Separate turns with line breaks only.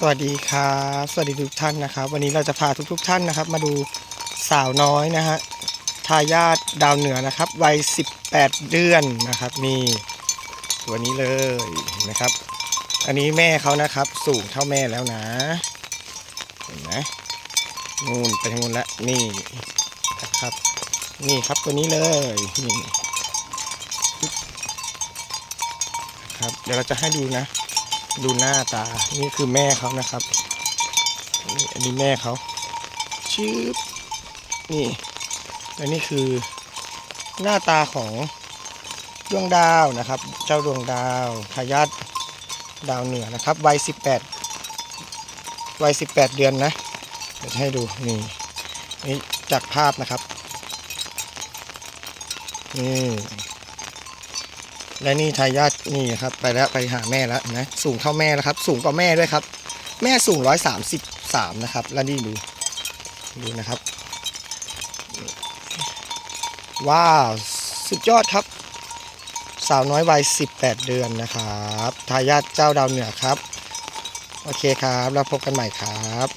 สวัสดีครับสวัสดีทุกท่านนะครับ วันนี้เราจะพาทุกๆท่านนะครับ มาดูสาวน้อยนะฮะทายาทดาวเหนือนะครับวัย 18 เดือนนะครับนี่ตัวนี้เลยนะครับ อันนี้แม่เขานะครับสูงเท่าแม่แล้วนะเห็นไหมนู่นไปทางนู้นละนี่นะครับ นี่ครับตัวนี้เลยนี่ครับเดี๋ยวเราจะให้ดูนะ ดูหน้าตา นี่คือแม่เขานะครับ นี่อันนี้แม่เขาชืบนี่และนี่คือหน้าตาของดวงดาวนะครับ เจ้าดวงดาวทายาทดาวเหนือนะครับวัย18วัย18 เดือนนะเดี๋ยวจะให้ดูนี่นี่จากภาพนะครับนี่ และนี่ทายาทนี่ครับ ไปแล้วไปหาแม่แล้วนะสูงเท่าแม่แล้วครับ สูงกว่าแม่ด้วยครับ แม่สูงร้อยสามสิบสามนะครับ แล้วนี่ดูดูนะครับ ว้าว สุดยอดครับ สาวน้อยวัย18เดือนนะครับทายาทเจ้าดาวเหนือครับ โอเคครับ แล้วพบกันใหม่ครับ